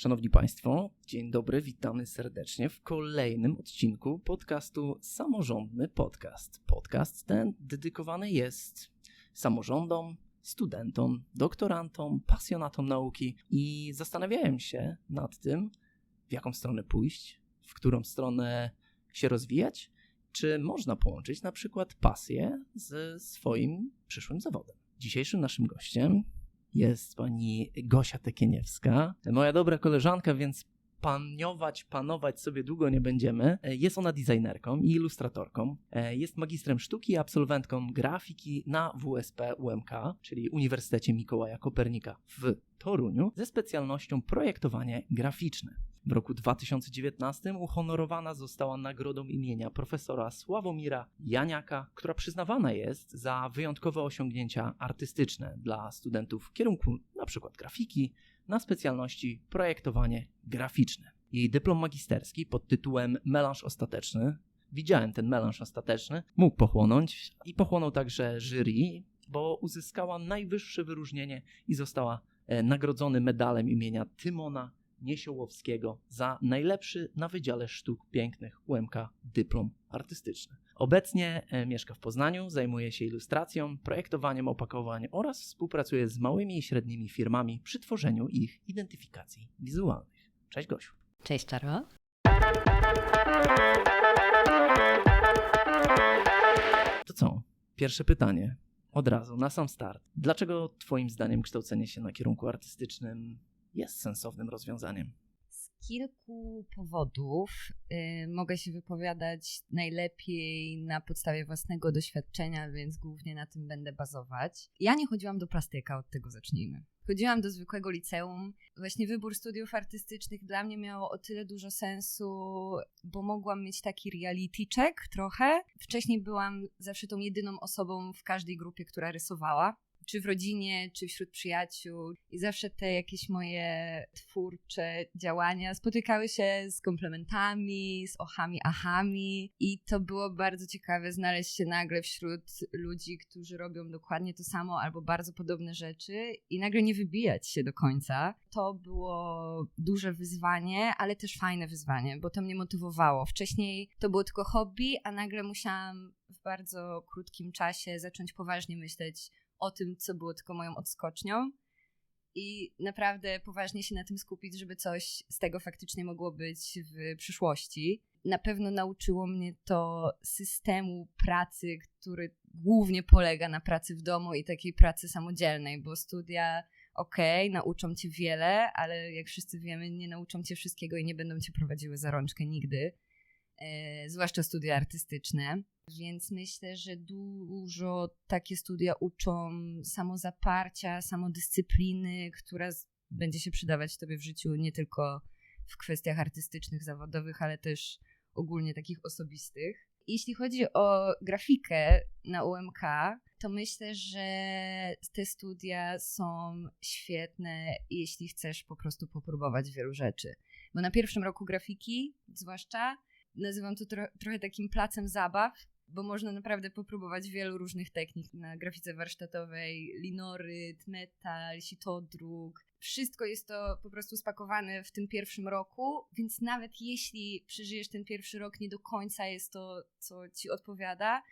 Szanowni Państwo, dzień dobry, witamy serdecznie w kolejnym odcinku podcastu Samorządny Podcast. Podcast ten dedykowany jest samorządom, studentom, doktorantom, pasjonatom nauki i zastanawiałem się nad tym, w jaką stronę pójść, w którą stronę się rozwijać, czy można połączyć na przykład pasję ze swoim przyszłym zawodem. Dzisiejszym naszym gościem jest pani Gosia Tekieniewska, moja dobra koleżanka, więc paniować, panować sobie długo nie będziemy. Jest ona designerką i ilustratorką. Jest magistrem sztuki i absolwentką grafiki na WSP UMK, czyli Uniwersytecie Mikołaja Kopernika w Toruniu, ze specjalnością projektowanie graficzne. W roku 2019 uhonorowana została nagrodą imienia profesora Sławomira Janiaka, która przyznawana jest za wyjątkowe osiągnięcia artystyczne dla studentów w kierunku np. grafiki na specjalności projektowanie graficzne. Jej dyplom magisterski pod tytułem Melanż ostateczny, widziałem ten melanż ostateczny, mógł pochłonąć i pochłonął także jury, bo uzyskała najwyższe wyróżnienie i została e, nagrodzony medalem imienia Tymona Niesiołowskiego za najlepszy na Wydziale Sztuk Pięknych UMK dyplom artystyczny. Obecnie e, mieszka w Poznaniu, zajmuje się ilustracją, projektowaniem opakowań oraz współpracuje z małymi i średnimi firmami przy tworzeniu ich identyfikacji wizualnych. Cześć Gosiu. Cześć Czaro. To co? Pierwsze pytanie. Od razu, na sam start. Dlaczego Twoim zdaniem kształcenie się na kierunku artystycznym jest sensownym rozwiązaniem? Z kilku powodów y, mogę się wypowiadać najlepiej na podstawie własnego doświadczenia, więc głównie na tym będę bazować. Ja nie chodziłam do plastyka, od tego zacznijmy. Chodziłam do zwykłego liceum. Właśnie wybór studiów artystycznych dla mnie miał o tyle dużo sensu, bo mogłam mieć taki reality check trochę. Wcześniej byłam zawsze tą jedyną osobą w każdej grupie, która rysowała czy w rodzinie, czy wśród przyjaciół. I zawsze te jakieś moje twórcze działania spotykały się z komplementami, z ochami, achami. I to było bardzo ciekawe znaleźć się nagle wśród ludzi, którzy robią dokładnie to samo albo bardzo podobne rzeczy i nagle nie wybijać się do końca. To było duże wyzwanie, ale też fajne wyzwanie, bo to mnie motywowało. Wcześniej to było tylko hobby, a nagle musiałam w bardzo krótkim czasie zacząć poważnie myśleć o tym, co było tylko moją odskocznią i naprawdę poważnie się na tym skupić, żeby coś z tego faktycznie mogło być w przyszłości. Na pewno nauczyło mnie to systemu pracy, który głównie polega na pracy w domu i takiej pracy samodzielnej, bo studia okej, okay, nauczą cię wiele, ale jak wszyscy wiemy, nie nauczą cię wszystkiego i nie będą cię prowadziły za rączkę nigdy, e, zwłaszcza studia artystyczne. Więc myślę, że dużo takie studia uczą samozaparcia, samodyscypliny, która będzie się przydawać Tobie w życiu nie tylko w kwestiach artystycznych, zawodowych, ale też ogólnie takich osobistych. Jeśli chodzi o grafikę na UMK, to myślę, że te studia są świetne, jeśli chcesz po prostu popróbować wielu rzeczy. Bo na pierwszym roku grafiki, zwłaszcza, nazywam to tro trochę takim placem zabaw, bo można naprawdę popróbować wielu różnych technik na grafice warsztatowej, linoryt, metal, sitodruk. Wszystko jest to po prostu spakowane w tym pierwszym roku, więc nawet jeśli przeżyjesz ten pierwszy rok, nie do końca jest to, co ci odpowiada,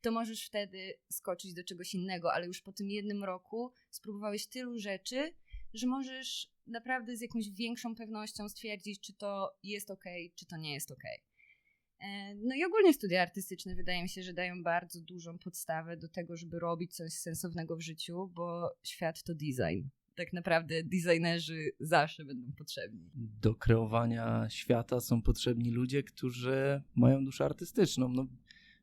to możesz wtedy skoczyć do czegoś innego, ale już po tym jednym roku spróbowałeś tylu rzeczy, że możesz naprawdę z jakąś większą pewnością stwierdzić, czy to jest ok, czy to nie jest ok. E, no i ogólnie studia artystyczne wydaje mi się, że dają bardzo dużą podstawę do tego, żeby robić coś sensownego w życiu, bo świat to design. Tak naprawdę designerzy zawsze będą potrzebni. Do kreowania świata są potrzebni ludzie, którzy mają duszę artystyczną. No,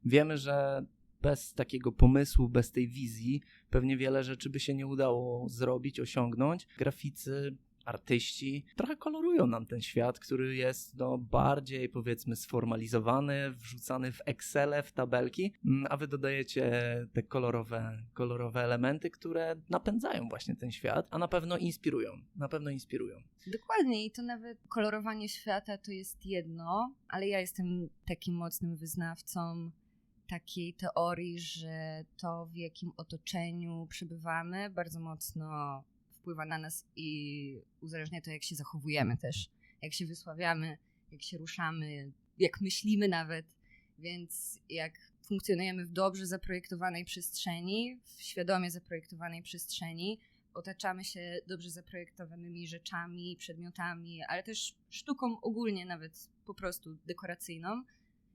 wiemy, że bez takiego pomysłu, bez tej wizji, pewnie wiele rzeczy by się nie udało zrobić, osiągnąć. Graficy artyści trochę kolorują nam ten świat, który jest no, bardziej powiedzmy sformalizowany, wrzucany w Excele, w tabelki, mm, a wy dodajecie te kolorowe, kolorowe elementy, które napędzają właśnie ten świat, a na pewno inspirują, na pewno inspirują. Dokładnie i to nawet kolorowanie świata to jest jedno, ale ja jestem takim mocnym wyznawcą takiej teorii, że to w jakim otoczeniu przebywamy bardzo mocno wpływa na nas i uzależnia to, jak się zachowujemy też, jak się wysławiamy, jak się ruszamy, jak myślimy nawet. Więc jak funkcjonujemy w dobrze zaprojektowanej przestrzeni, w świadomie zaprojektowanej przestrzeni, otaczamy się dobrze zaprojektowanymi rzeczami, przedmiotami, ale też sztuką ogólnie, nawet po prostu dekoracyjną,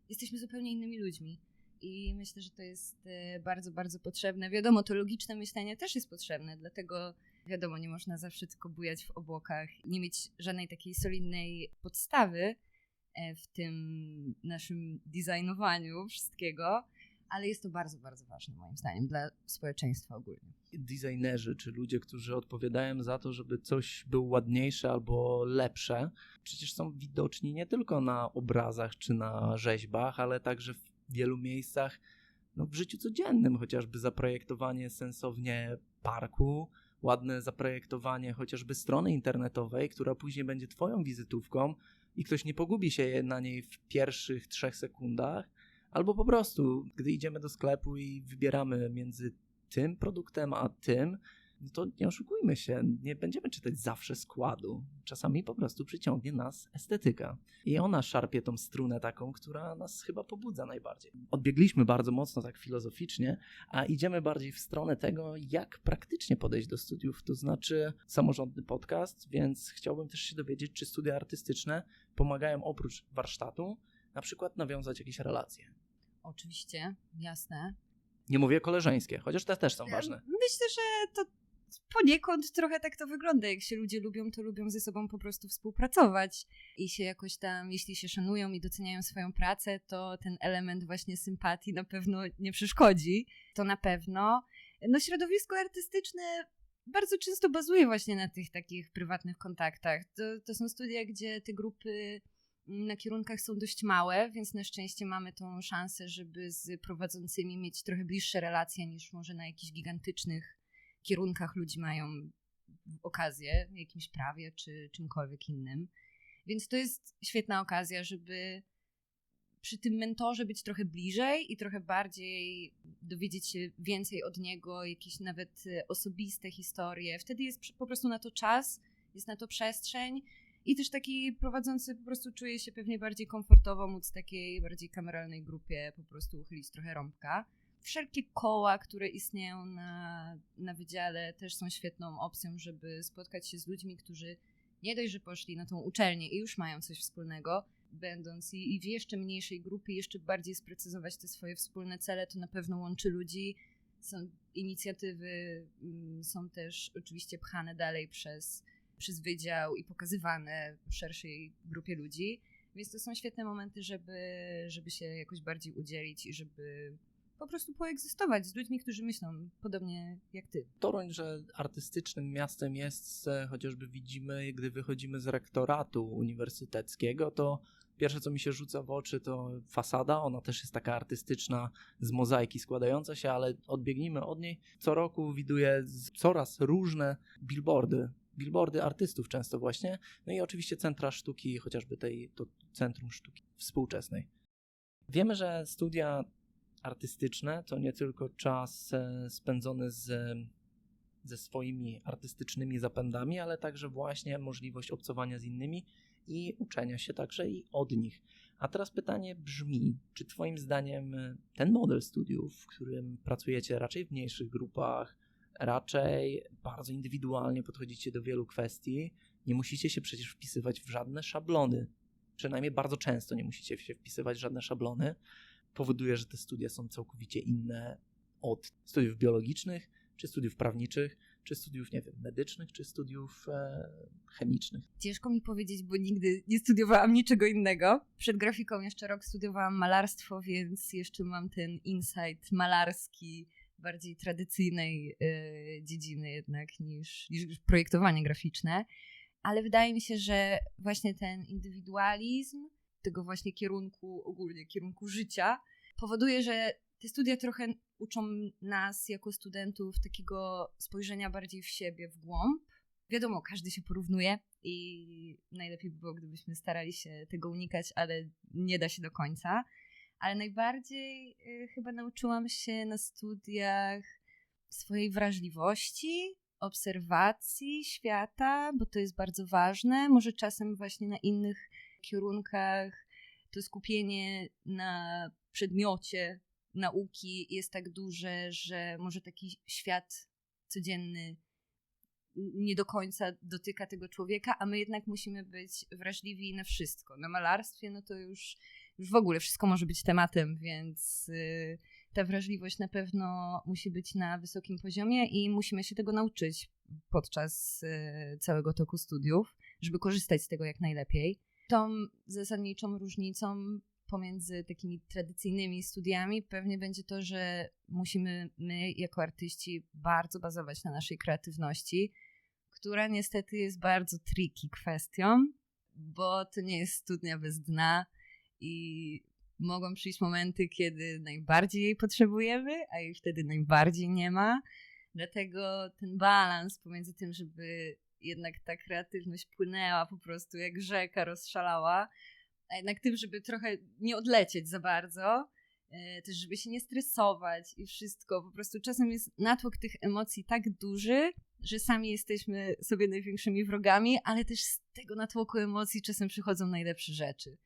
jesteśmy zupełnie innymi ludźmi. I myślę, że to jest e, bardzo, bardzo potrzebne. Wiadomo, to logiczne myślenie też jest potrzebne, dlatego wiadomo, nie można zawsze tylko bujać w obłokach, nie mieć żadnej takiej solidnej podstawy e, w tym naszym designowaniu wszystkiego, ale jest to bardzo, bardzo ważne moim zdaniem dla społeczeństwa ogólnie. Designerzy, czy ludzie, którzy odpowiadają za to, żeby coś było ładniejsze albo lepsze, przecież są widoczni nie tylko na obrazach czy na rzeźbach, ale także w wielu miejscach no, w życiu codziennym, chociażby zaprojektowanie sensownie parku, ładne zaprojektowanie chociażby strony internetowej, która później będzie Twoją wizytówką i ktoś nie pogubi się na niej w pierwszych trzech sekundach, albo po prostu, gdy idziemy do sklepu i wybieramy między tym produktem a tym, no to nie oszukujmy się, nie będziemy czytać zawsze składu. Czasami po prostu przyciągnie nas estetyka. I ona szarpie tą strunę taką, która nas chyba pobudza najbardziej. Odbiegliśmy bardzo mocno tak filozoficznie, a idziemy bardziej w stronę tego, jak praktycznie podejść do studiów. To znaczy samorządny podcast, więc chciałbym też się dowiedzieć, czy studia artystyczne pomagają oprócz warsztatu na przykład nawiązać jakieś relacje. Oczywiście, jasne. Nie mówię koleżeńskie, chociaż te też są ważne. Myślę, że to poniekąd trochę tak to wygląda. Jak się ludzie lubią, to lubią ze sobą po prostu współpracować i się jakoś tam, jeśli się szanują i doceniają swoją pracę, to ten element właśnie sympatii na pewno nie przeszkodzi. To na pewno. No środowisko artystyczne bardzo często bazuje właśnie na tych takich prywatnych kontaktach. To, to są studia, gdzie te grupy na kierunkach są dość małe, więc na szczęście mamy tą szansę, żeby z prowadzącymi mieć trochę bliższe relacje niż może na jakichś gigantycznych kierunkach ludzi mają okazję, jakimś prawie czy czymkolwiek innym. Więc to jest świetna okazja, żeby przy tym mentorze być trochę bliżej i trochę bardziej dowiedzieć się więcej od niego, jakieś nawet osobiste historie. Wtedy jest po prostu na to czas, jest na to przestrzeń i też taki prowadzący po prostu czuje się pewnie bardziej komfortowo móc takiej bardziej kameralnej grupie po prostu uchylić trochę rąbka wszelkie koła, które istnieją na, na wydziale, też są świetną opcją, żeby spotkać się z ludźmi, którzy nie dość, że poszli na tą uczelnię i już mają coś wspólnego, będąc i, i w jeszcze mniejszej grupie, jeszcze bardziej sprecyzować te swoje wspólne cele, to na pewno łączy ludzi. Są inicjatywy, mm, są też oczywiście pchane dalej przez, przez wydział i pokazywane szerszej grupie ludzi. Więc to są świetne momenty, żeby, żeby się jakoś bardziej udzielić i żeby po prostu poegzystować z ludźmi, którzy myślą podobnie jak ty. Toruń, że artystycznym miastem jest, chociażby widzimy, gdy wychodzimy z rektoratu uniwersyteckiego, to pierwsze, co mi się rzuca w oczy, to fasada. Ona też jest taka artystyczna, z mozaiki składająca się, ale odbiegnijmy od niej. Co roku widuję coraz różne billboardy. Billboardy artystów często właśnie. No i oczywiście centra sztuki, chociażby tej, to Centrum Sztuki Współczesnej. Wiemy, że studia artystyczne to nie tylko czas e, spędzony z, ze swoimi artystycznymi zapędami, ale także właśnie możliwość obcowania z innymi i uczenia się także i od nich. A teraz pytanie brzmi, czy Twoim zdaniem ten model studiów, w którym pracujecie raczej w mniejszych grupach, raczej bardzo indywidualnie podchodzicie do wielu kwestii, nie musicie się przecież wpisywać w żadne szablony, przynajmniej bardzo często nie musicie się wpisywać w żadne szablony, powoduje, że te studia są całkowicie inne od studiów biologicznych, czy studiów prawniczych, czy studiów, nie wiem, medycznych, czy studiów e, chemicznych. Ciężko mi powiedzieć, bo nigdy nie studiowałam niczego innego. Przed grafiką jeszcze rok studiowałam malarstwo, więc jeszcze mam ten insight malarski, bardziej tradycyjnej e, dziedziny jednak niż, niż projektowanie graficzne. Ale wydaje mi się, że właśnie ten indywidualizm, tego właśnie kierunku, ogólnie kierunku życia, powoduje, że te studia trochę uczą nas jako studentów takiego spojrzenia bardziej w siebie, w głąb. Wiadomo, każdy się porównuje i najlepiej by było, gdybyśmy starali się tego unikać, ale nie da się do końca. Ale najbardziej y, chyba nauczyłam się na studiach swojej wrażliwości, obserwacji świata, bo to jest bardzo ważne. Może czasem właśnie na innych kierunkach to skupienie na przedmiocie nauki jest tak duże, że może taki świat codzienny nie do końca dotyka tego człowieka, a my jednak musimy być wrażliwi na wszystko. Na malarstwie, no to już, już w ogóle wszystko może być tematem, więc y, ta wrażliwość na pewno musi być na wysokim poziomie i musimy się tego nauczyć podczas y, całego toku studiów, żeby korzystać z tego jak najlepiej. Tą zasadniczą różnicą pomiędzy takimi tradycyjnymi studiami pewnie będzie to, że musimy my jako artyści bardzo bazować na naszej kreatywności, która niestety jest bardzo tricky kwestią, bo to nie jest studnia bez dna i mogą przyjść momenty, kiedy najbardziej jej potrzebujemy, a jej wtedy najbardziej nie ma. Dlatego ten balans pomiędzy tym, żeby jednak ta kreatywność płynęła po prostu jak rzeka rozszalała, a jednak tym, żeby trochę nie odlecieć za bardzo, e, też żeby się nie stresować i wszystko. Po prostu czasem jest natłok tych emocji tak duży, że sami jesteśmy sobie największymi wrogami, ale też z tego natłoku emocji czasem przychodzą najlepsze rzeczy.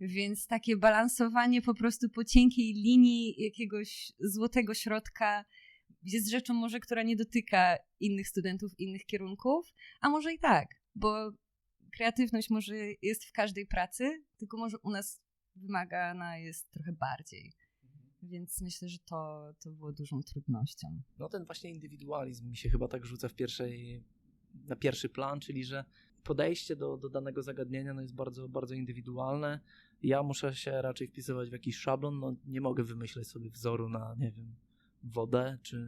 Więc takie balansowanie po prostu po cienkiej linii jakiegoś złotego środka jest rzeczą może, która nie dotyka innych studentów, innych kierunków, a może i tak, bo kreatywność może jest w każdej pracy, tylko może u nas wymagana jest trochę bardziej. Więc myślę, że to, to było dużą trudnością. No ten właśnie indywidualizm mi się chyba tak rzuca w pierwszej, na pierwszy plan, czyli że podejście do, do danego zagadnienia no jest bardzo, bardzo indywidualne. Ja muszę się raczej wpisywać w jakiś szablon, no nie mogę wymyśleć sobie wzoru na, nie wiem, wodę czy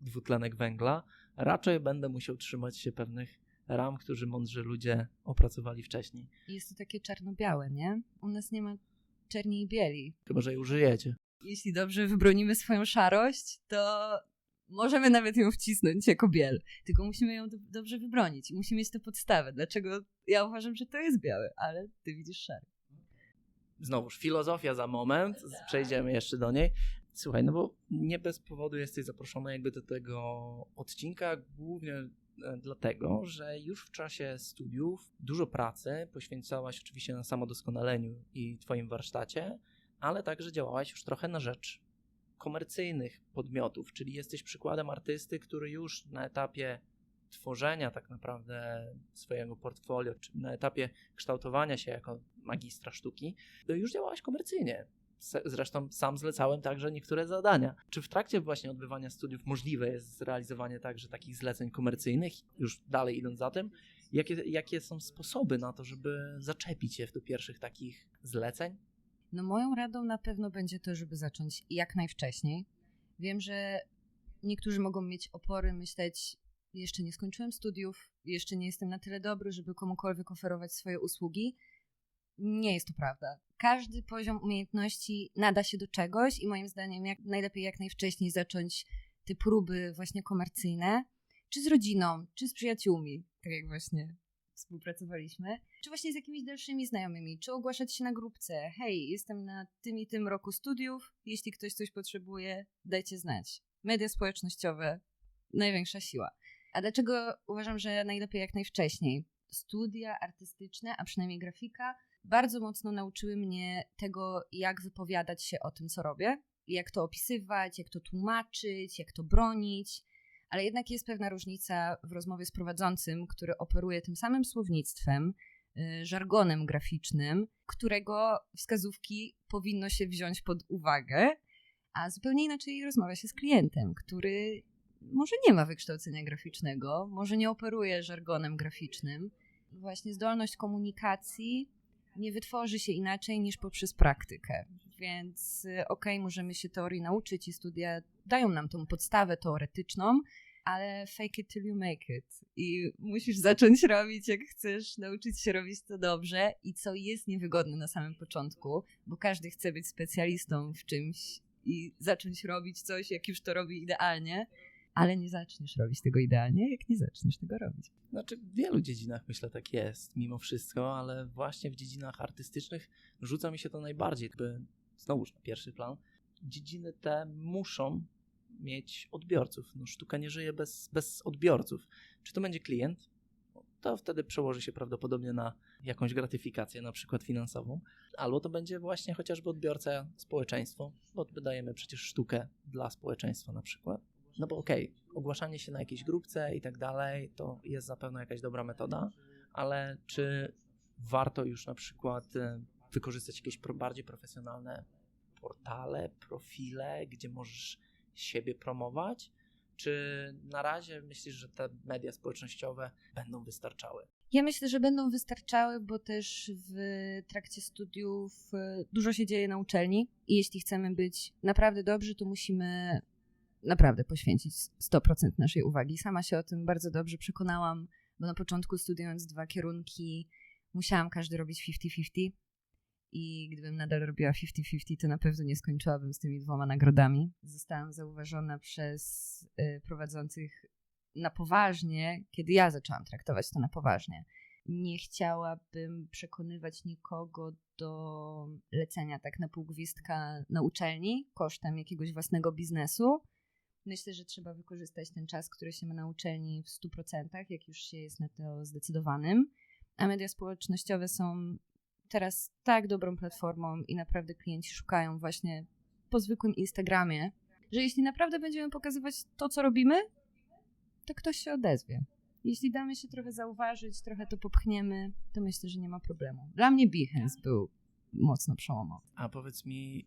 dwutlenek węgla. Raczej będę musiał trzymać się pewnych ram, którzy mądrzy ludzie opracowali wcześniej. Jest to takie czarno-białe, nie? U nas nie ma czerni i bieli. Chyba, że je użyjecie. Jeśli dobrze wybronimy swoją szarość, to możemy nawet ją wcisnąć jako biel. Tylko musimy ją do dobrze wybronić i musimy mieć tę podstawę. Dlaczego ja uważam, że to jest białe, ale ty widzisz szary. Znowuż filozofia za moment, przejdziemy jeszcze do niej. Słuchaj, no bo nie bez powodu jesteś zaproszony jakby do tego odcinka, głównie E, dlatego, że już w czasie studiów dużo pracy poświęcałaś oczywiście na samodoskonaleniu i Twoim warsztacie, ale także działałaś już trochę na rzecz komercyjnych podmiotów, czyli jesteś przykładem artysty, który już na etapie tworzenia tak naprawdę swojego portfolio, czy na etapie kształtowania się jako magistra sztuki, już działałaś komercyjnie. Zresztą sam zlecałem także niektóre zadania. Czy w trakcie właśnie odbywania studiów możliwe jest zrealizowanie także takich zleceń komercyjnych? Już dalej idąc za tym, jakie, jakie są sposoby na to, żeby zaczepić się do pierwszych takich zleceń? No moją radą na pewno będzie to, żeby zacząć jak najwcześniej. Wiem, że niektórzy mogą mieć opory, myśleć, jeszcze nie skończyłem studiów, jeszcze nie jestem na tyle dobry, żeby komukolwiek oferować swoje usługi. Nie jest to prawda. Każdy poziom umiejętności nada się do czegoś i moim zdaniem jak najlepiej jak najwcześniej zacząć te próby właśnie komercyjne, czy z rodziną, czy z przyjaciółmi, tak jak właśnie współpracowaliśmy, czy właśnie z jakimiś dalszymi znajomymi, czy ogłaszać się na grupce. Hej, jestem na tym i tym roku studiów, jeśli ktoś coś potrzebuje, dajcie znać. Media społecznościowe, największa siła. A dlaczego uważam, że najlepiej jak najwcześniej? Studia artystyczne, a przynajmniej grafika, bardzo mocno nauczyły mnie tego, jak wypowiadać się o tym, co robię, jak to opisywać, jak to tłumaczyć, jak to bronić. Ale jednak jest pewna różnica w rozmowie z prowadzącym, który operuje tym samym słownictwem, y, żargonem graficznym, którego wskazówki powinno się wziąć pod uwagę, a zupełnie inaczej rozmawia się z klientem, który może nie ma wykształcenia graficznego, może nie operuje żargonem graficznym. Właśnie zdolność komunikacji nie wytworzy się inaczej niż poprzez praktykę. Więc y, okej, okay, możemy się teorii nauczyć i studia dają nam tą podstawę teoretyczną, ale fake it till you make it. I musisz zacząć robić, jak chcesz, nauczyć się robić to dobrze i co jest niewygodne na samym początku, bo każdy chce być specjalistą w czymś i zacząć robić coś, jak już to robi idealnie ale nie zaczniesz robić tego idealnie, jak nie zaczniesz tego robić. Znaczy, w wielu dziedzinach myślę tak jest, mimo wszystko, ale właśnie w dziedzinach artystycznych rzuca mi się to najbardziej, jakby znowuż na pierwszy plan. Dziedziny te muszą mieć odbiorców. No, sztuka nie żyje bez, bez odbiorców. Czy to będzie klient? To wtedy przełoży się prawdopodobnie na jakąś gratyfikację, na przykład finansową, albo to będzie właśnie chociażby odbiorca społeczeństwo, bo wydajemy przecież sztukę dla społeczeństwa na przykład. No bo okej, okay, ogłaszanie się na jakiejś grupce i tak dalej, to jest zapewne jakaś dobra metoda, ale czy warto już na przykład e, wykorzystać jakieś bardziej profesjonalne portale, profile, gdzie możesz siebie promować? Czy na razie myślisz, że te media społecznościowe będą wystarczały? Ja myślę, że będą wystarczały, bo też w trakcie studiów e, dużo się dzieje na uczelni i jeśli chcemy być naprawdę dobrzy, to musimy naprawdę poświęcić 100% naszej uwagi. Sama się o tym bardzo dobrze przekonałam, bo na początku studiując dwa kierunki, musiałam każdy robić 50-50 i gdybym nadal robiła 50-50, to na pewno nie skończyłabym z tymi dwoma nagrodami. Zostałam zauważona przez y, prowadzących na poważnie, kiedy ja zaczęłam traktować to na poważnie. Nie chciałabym przekonywać nikogo do lecenia tak na pół gwizdka na uczelni kosztem jakiegoś własnego biznesu. Myślę, że trzeba wykorzystać ten czas, który się ma na uczelni w 100%, jak już się jest na to zdecydowanym. A media społecznościowe są teraz tak dobrą platformą i naprawdę klienci szukają właśnie po zwykłym Instagramie, że jeśli naprawdę będziemy pokazywać to, co robimy, to ktoś się odezwie. Jeśli damy się trochę zauważyć, trochę to popchniemy, to myślę, że nie ma problemu. Dla mnie Behance był mocno przełomowy. A powiedz mi,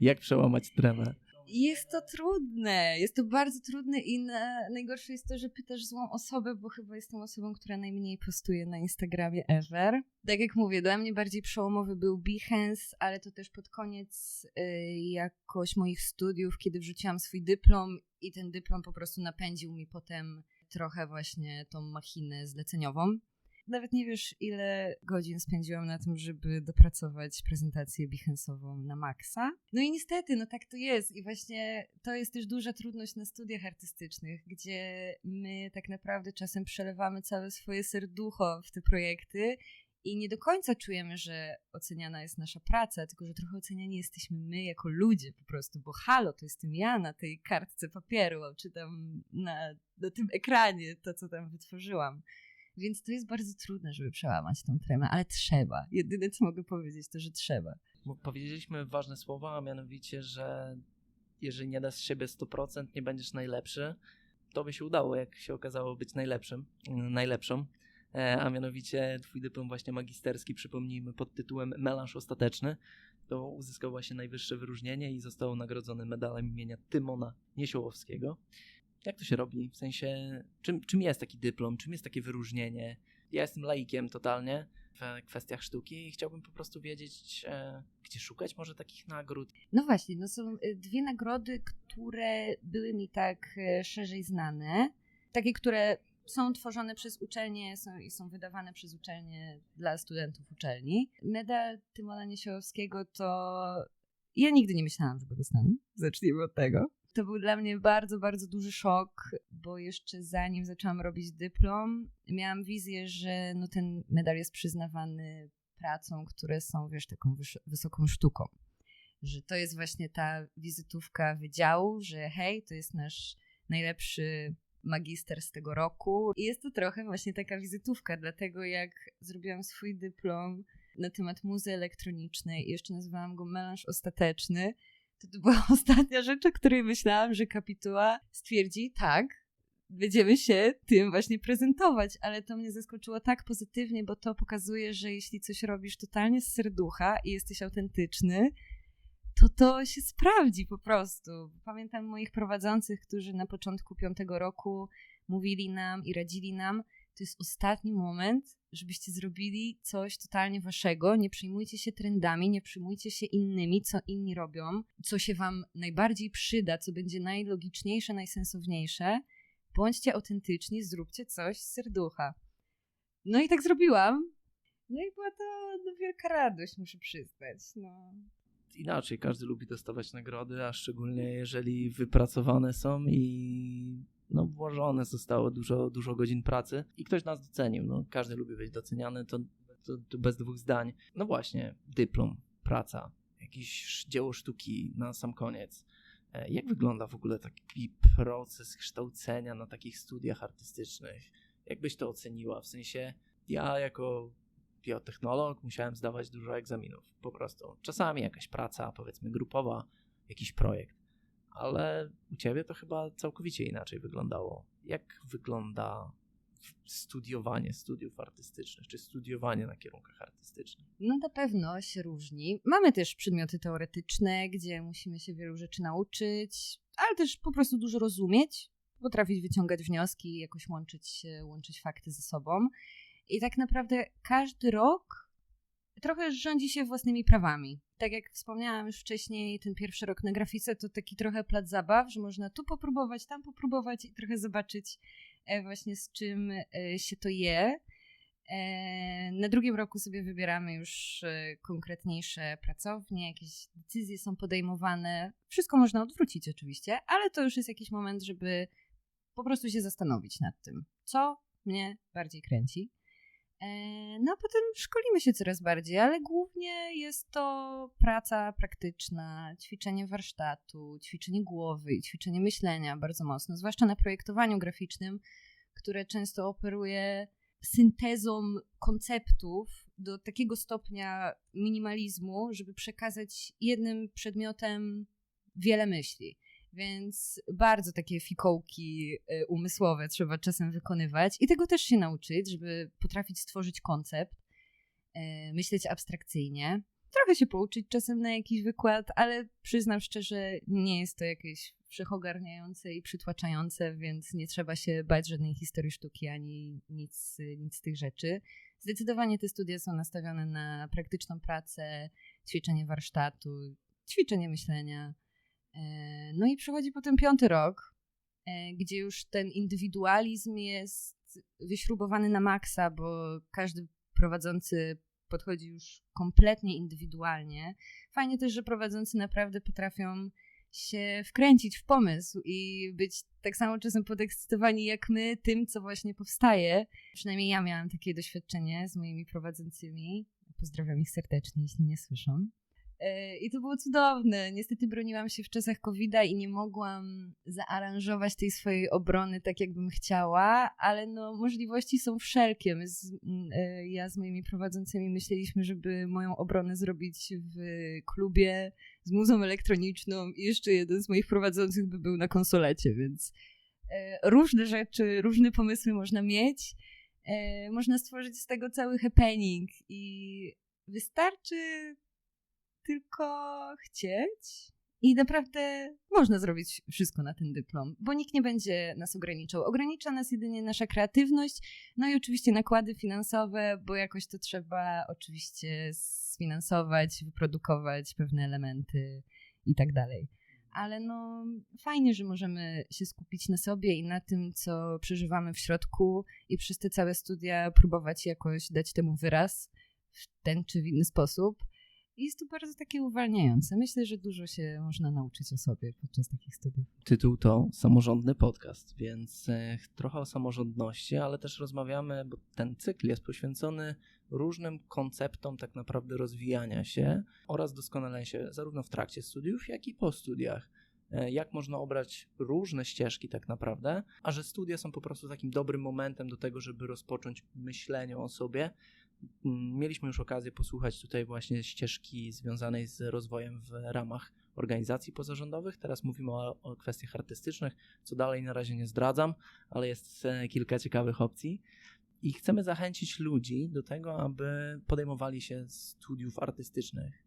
jak przełamać tremę? Jest to trudne, jest to bardzo trudne i na, najgorsze jest to, że pytasz złą osobę, bo chyba jestem osobą, która najmniej postuje na Instagramie ever. Tak jak mówię, dla mnie bardziej przełomowy był Behance, ale to też pod koniec y, jakoś moich studiów, kiedy wrzuciłam swój dyplom i ten dyplom po prostu napędził mi potem trochę właśnie tą machinę zleceniową nawet nie wiesz, ile godzin spędziłam na tym, żeby dopracować prezentację Behance'ową na maksa. No i niestety, no tak to jest. I właśnie to jest też duża trudność na studiach artystycznych, gdzie my tak naprawdę czasem przelewamy całe swoje serducho w te projekty i nie do końca czujemy, że oceniana jest nasza praca, tylko że trochę oceniani jesteśmy my jako ludzie po prostu, bo halo, to jestem ja na tej kartce papieru, czy tam na, na tym ekranie, to co tam wytworzyłam. Więc to jest bardzo trudne, żeby przełamać tą tremę, ale trzeba. Jedyne, co mogę powiedzieć, to, że trzeba. Powiedzieliśmy ważne słowa, a mianowicie, że jeżeli nie dasz siebie 100%, nie będziesz najlepszy. To by się udało, jak się okazało, być najlepszym, najlepszą. E, a mianowicie twój dyplom właśnie magisterski, przypomnijmy, pod tytułem Melanż Ostateczny, to uzyskał właśnie najwyższe wyróżnienie i został nagrodzony medalem imienia Tymona Niesiołowskiego. Jak to się robi? W sensie, czym, czym jest taki dyplom? Czym jest takie wyróżnienie? Ja jestem laikiem totalnie w kwestiach sztuki i chciałbym po prostu wiedzieć, e, gdzie szukać może takich nagród. No właśnie, no są y, dwie nagrody, które były mi tak e, szerzej znane. Takie, które są tworzone przez uczelnie są, i są wydawane przez uczelnie dla studentów uczelni. Medal Tymona Niesiołowskiego to ja nigdy nie myślałam, że go dostanę. Zacznijmy od tego to był dla mnie bardzo, bardzo duży szok, bo jeszcze zanim zaczęłam robić dyplom, miałam wizję, że no ten medal jest przyznawany pracom, które są, wiesz, taką wysoką sztuką. Że to jest właśnie ta wizytówka wydziału, że hej, to jest nasz najlepszy magister z tego roku. I jest to trochę właśnie taka wizytówka, dlatego jak zrobiłam swój dyplom na temat muzy elektronicznej i jeszcze nazywałam go melanż ostateczny, to, była ostatnia rzecz, o której myślałam, że kapituła stwierdzi, tak, będziemy się tym właśnie prezentować, ale to mnie zaskoczyło tak pozytywnie, bo to pokazuje, że jeśli coś robisz totalnie z serducha i jesteś autentyczny, to to się sprawdzi po prostu. Pamiętam moich prowadzących, którzy na początku piątego roku mówili nam i radzili nam, to jest ostatni moment, żebyście zrobili coś totalnie waszego. Nie przejmujcie się trendami, nie przejmujcie się innymi, co inni robią, co się wam najbardziej przyda, co będzie najlogiczniejsze, najsensowniejsze. Bądźcie autentyczni, zróbcie coś z serducha. No i tak zrobiłam. No i była to no, wielka radość, muszę przyznać. No. Inaczej, każdy lubi dostawać nagrody, a szczególnie jeżeli wypracowane są i no, włożone zostało dużo, dużo godzin pracy i ktoś nas docenił. No, każdy lubi być doceniany, to, to, to bez dwóch zdań. No właśnie, dyplom, praca, jakieś dzieło sztuki na sam koniec. E, jak wygląda w ogóle taki proces kształcenia na takich studiach artystycznych? Jak byś to oceniła? W sensie, ja jako biotechnolog musiałem zdawać dużo egzaminów, po prostu. Czasami jakaś praca, powiedzmy grupowa, jakiś projekt, ale u ciebie to chyba całkowicie inaczej wyglądało. Jak wygląda studiowanie studiów artystycznych, czy studiowanie na kierunkach artystycznych? No na pewno się różni. Mamy też przedmioty teoretyczne, gdzie musimy się wielu rzeczy nauczyć, ale też po prostu dużo rozumieć, potrafić wyciągać wnioski, jakoś łączyć, łączyć fakty ze sobą. I tak naprawdę każdy rok trochę rządzi się własnymi prawami. Tak jak wspomniałam już wcześniej, ten pierwszy rok na grafice to taki trochę plac zabaw, że można tu popróbować, tam popróbować i trochę zobaczyć e, właśnie z czym e, się to je. E, na drugim roku sobie wybieramy już konkretniejsze pracownie, jakieś decyzje są podejmowane. Wszystko można odwrócić oczywiście, ale to już jest jakiś moment, żeby po prostu się zastanowić nad tym, co mnie bardziej kręci. E, no a potem szkolimy się coraz bardziej, ale głównie jest to praca praktyczna, ćwiczenie warsztatu, ćwiczenie głowy i ćwiczenie myślenia bardzo mocno, zwłaszcza na projektowaniu graficznym, które często operuje syntezą konceptów do takiego stopnia minimalizmu, żeby przekazać jednym przedmiotem wiele myśli. Więc bardzo takie fikołki y, umysłowe trzeba czasem wykonywać i tego też się nauczyć, żeby potrafić stworzyć koncept, y, myśleć abstrakcyjnie. Trochę się pouczyć czasem na jakiś wykład, ale przyznam szczerze, nie jest to jakieś wszechogarniające i przytłaczające, więc nie trzeba się bać żadnej historii sztuki ani nic, nic z tych rzeczy. Zdecydowanie te studia są nastawione na praktyczną pracę, ćwiczenie warsztatu, ćwiczenie myślenia. E, no i przychodzi potem piąty rok, e, gdzie już ten indywidualizm jest wyśrubowany na maksa, bo każdy prowadzący podchodzi już kompletnie indywidualnie. Fajnie też, że prowadzący naprawdę potrafią się wkręcić w pomysł i być tak samo czasem podekscytowani jak my tym, co właśnie powstaje. Przynajmniej ja miałam takie doświadczenie z moimi prowadzącymi. Pozdrawiam ich serdecznie, jeśli mnie słyszą. E, I to było cudowne. Niestety broniłam się w czasach covid i nie mogłam zaaranżować tej swojej obrony tak, jakbym chciała, ale no, możliwości są wszelkie. My z, e, ja z moimi prowadzącymi myśleliśmy, żeby moją obronę zrobić w klubie z muzą elektroniczną i jeszcze jeden z moich prowadzących by był na konsolecie, więc e, różne rzeczy, różne pomysły można mieć. Można stworzyć z tego cały happening i wystarczy tylko chcieć. I naprawdę można zrobić wszystko na ten dyplom, bo nikt nie będzie nas ograniczał. Ogranicza nas jedynie nasza kreatywność, no i oczywiście nakłady finansowe, bo jakoś to trzeba oczywiście sfinansować, wyprodukować pewne elementy i tak dalej. Ale no fajnie, że możemy się skupić na sobie i na tym, co przeżywamy w środku i przez te całe studia próbować jakoś dać temu wyraz w ten czy w inny sposób jest to bardzo takie uwalniające. Myślę, że dużo się można nauczyć o sobie podczas takich studiów. Tytuł to Samorządny Podcast, więc e, trochę o samorządności, ale też rozmawiamy, bo ten cykl jest poświęcony różnym konceptom tak naprawdę rozwijania się oraz doskonalenia się zarówno w trakcie studiów, jak i po studiach e, jak można obrać różne ścieżki tak naprawdę, a że studia są po prostu takim dobrym momentem do tego, żeby rozpocząć myślenie o sobie, mieliśmy już okazję posłuchać tutaj właśnie ścieżki związanej z rozwojem w ramach organizacji pozarządowych. Teraz mówimy o, o kwestiach artystycznych, co dalej na razie nie zdradzam, ale jest e, kilka ciekawych opcji. I chcemy zachęcić ludzi do tego, aby podejmowali się studiów artystycznych.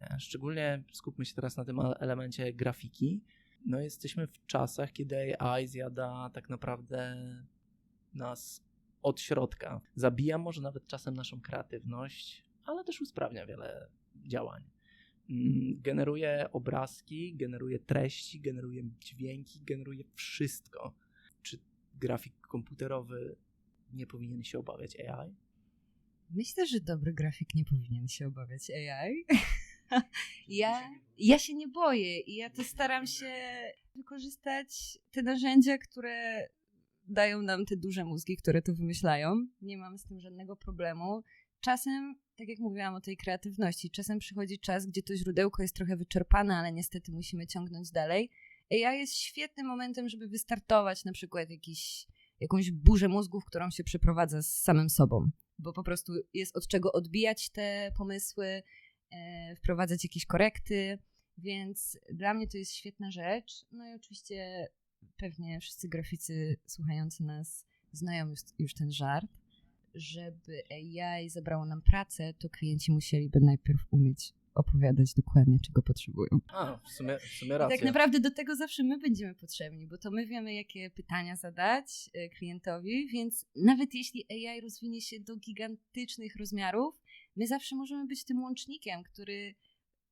E, szczególnie skupmy się teraz na tym elemencie grafiki. No, jesteśmy w czasach, kiedy AI zjada tak naprawdę nas od środka. Zabija może nawet czasem naszą kreatywność, ale też usprawnia wiele działań. Mm, generuje obrazki, generuje treści, generuje dźwięki, generuje wszystko. Czy grafik komputerowy nie powinien się obawiać AI? Myślę, że dobry grafik nie powinien się obawiać AI. ja, ja się nie boję i ja to staram się wykorzystać te narzędzia, które dają nam te duże mózgi, które to wymyślają. Nie mam z tym żadnego problemu. czasem, tak jak mówiłam o tej kreatywności, czasem przychodzi czas, gdzie to źródełko jest trochę wyczerpane, ale niestety musimy ciągnąć dalej. AI jest świetnym momentem, żeby wystartować na przykład jakiś, jakąś burzę mózgów, którą się przeprowadza z samym sobą, bo po prostu jest od czego odbijać te pomysły, e, wprowadzać jakieś korekty, więc dla mnie to jest świetna rzecz. No i oczywiście pewnie wszyscy graficy słuchający nas znają już, już ten żart. Żeby AI zabrało nam pracę, to klienci musieliby najpierw umieć opowiadać dokładnie, czego potrzebują. A, w sumie, w sumie I racja. tak naprawdę do tego zawsze my będziemy potrzebni, bo to my wiemy, jakie pytania zadać e, klientowi, więc nawet jeśli AI rozwinie się do gigantycznych rozmiarów, my zawsze możemy być tym łącznikiem, który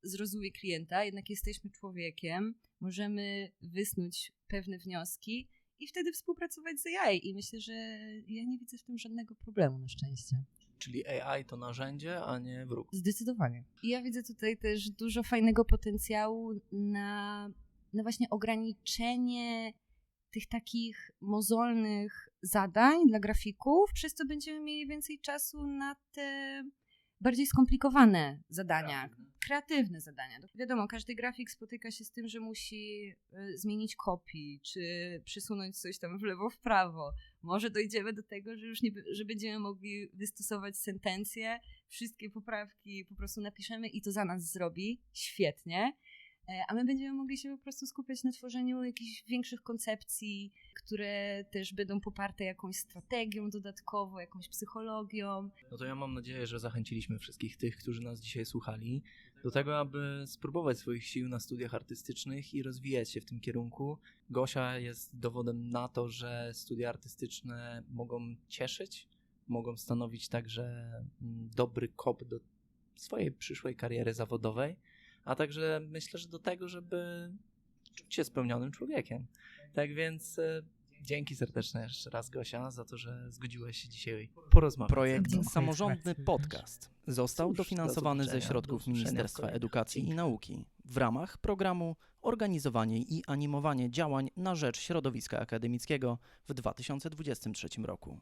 zrozumie klienta, jednak jesteśmy człowiekiem, możemy wysnuć pewne wnioski i wtedy współpracować z AI. I myślę, że ja nie widzę w tym żadnego problemu na szczęście. Czyli AI to narzędzie, a nie wróg. Zdecydowanie. I ja widzę tutaj też dużo fajnego potencjału na, na właśnie ograniczenie tych takich mozolnych zadań dla grafików, przez co będziemy mieli więcej czasu na te bardziej skomplikowane zadania, kreatywne zadania. Wiadomo, każdy grafik spotyka się z tym, że musi y, zmienić kopii, czy przesunąć coś tam w lewo, w prawo. Może dojdziemy do tego, że już nie, że będziemy mogli wystosować sentencję, wszystkie poprawki po prostu napiszemy i to za nas zrobi. Świetnie. E, A my będziemy mogli się po prostu skupiać na tworzeniu jakichś większych koncepcji, które też będą poparte jakąś strategią dodatkowo, jakąś psychologią. No to ja mam nadzieję, że zachęciliśmy wszystkich tych, którzy nas dzisiaj słuchali, do tego, aby spróbować swoich sił na studiach artystycznych i rozwijać się w tym kierunku. Gosia jest dowodem na to, że studia artystyczne mogą cieszyć, mogą stanowić także mm, dobry kop do swojej przyszłej kariery zawodowej, a także myślę, że do tego, żeby czuć się spełnionym człowiekiem. Tak więc e, dzięki serdeczne jeszcze raz Gosia za to, że zgodziłeś się dzisiaj porozmawiać. Projekt Dziękuję Samorządny. Podcast został Cóż, do dofinansowany ze środków Ministerstwa Edukacji i. Nauki w ramach programu Organizowanie i animowanie działań na rzecz środowiska akademickiego w 2023 roku.